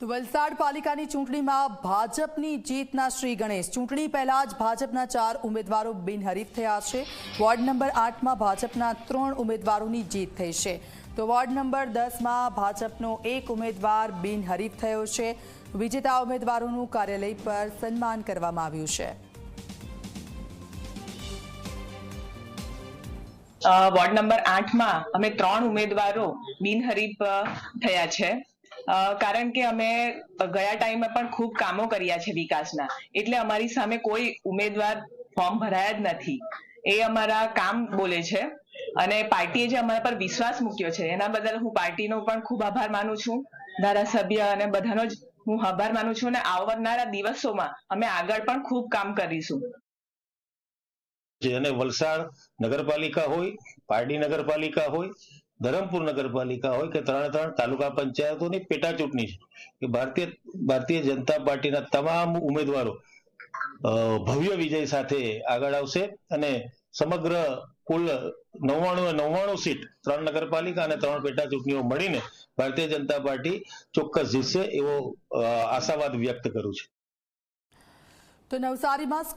વલસાડ પાલિકાની ચૂંટણીમાં ભાજપની જીતના શ્રી ગણેશ. ચૂંટણી પહેલા જ ભાજપના ચાર ઉમેદવારો બિનહરીફ થયા છે. વોર્ડ નંબર આઠમાં ભાજપના ત્રણ ઉમેદવારોની જીત થઈ છે. તો વોર્ડ નંબર દસમાં ભાજપનો એક ઉમેદવાર બિનહરીફ થયો છે. વિજેતા ઉમેદવારોનું કાર્યાલય પર સન્માન કરવામાં આવ્યું છે. વોર્ડ નંબર આઠમાં અમે ત્રણ ઉમેદવારો બિનહરીફ થયા છે. કારણ કે અમે ગયા ટાઈમે પણ ખૂબ કામો કર્યા છે વિકાસના. એટલે અમારી સામે કોઈ ઉમેદવાર ફોર્મ ભરાયા જ નથી. એ અમારા કામ બોલે છે. અને પાર્ટીએ જે અમારા પર વિશ્વાસ મૂક્યો છે, એના બદલ હું પાર્ટીનો પણ ખૂબ આભાર માનું છું. ધારાસભ્ય અને બધાનો જ હું આભાર માનું છું અને આવનારા દિવસોમાં અમે આગળ પણ ખૂબ કામ કરીશું. જેને વલસાડ નગરપાલિકા હોય, પારડી નગરપાલિકા હોય ધરમપુર નગરપાલિકા હોય કે ત્રણે ત્રણ તાલુકા પંચાયતોની પેટા ચૂંટણી છે, કે ભારતીય ભારતીય જનતા પાર્ટીના તમામ ઉમેદવારો ભવ્ય વિજય સાથે આગળ આવશે અને સમગ્ર કુલ નવ્વાણું નવ્વાણું સીટ ત્રણ નગરપાલિકા અને ત્રણ પેટા ચૂંટણીઓ મળીને ભારતીય જનતા પાર્ટી ચોક્કસ જીતશે એવો આશાવાદ વ્યક્ત કરું છું. તો નવસારીમાં